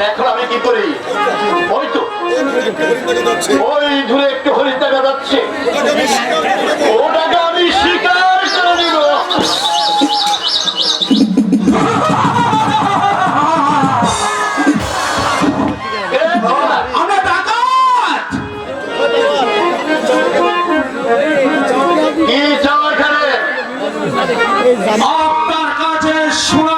এখন আমি কি করি? ওই তো। ওই দূরে একটু হরিণ দেখা যাচ্ছে আপনার কাছে শোনা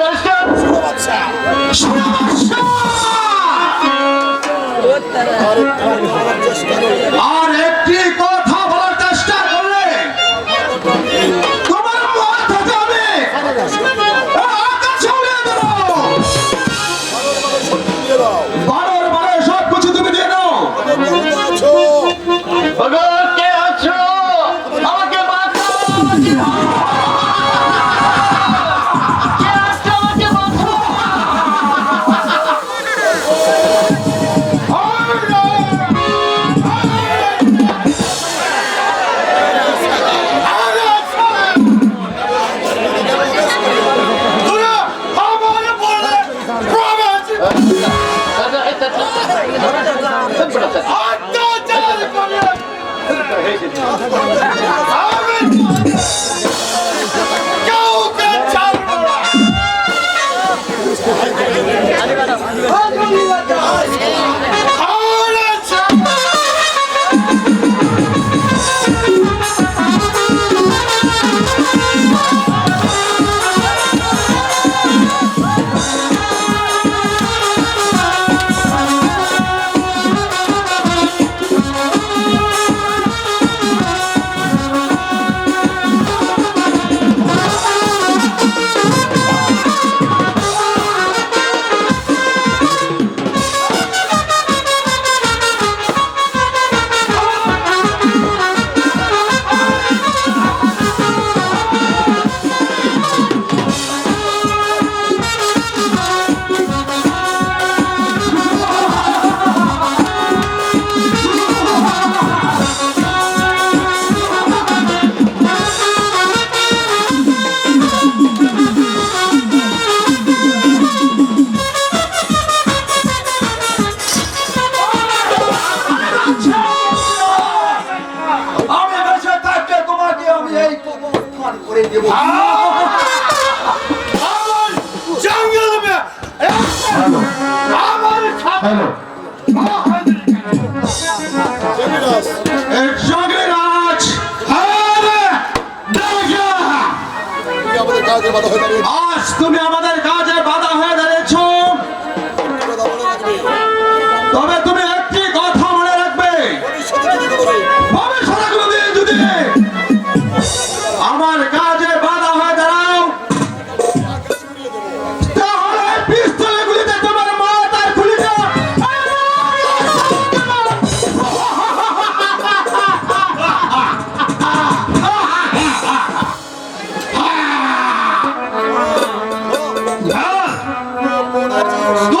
আর একটি 好。Стой!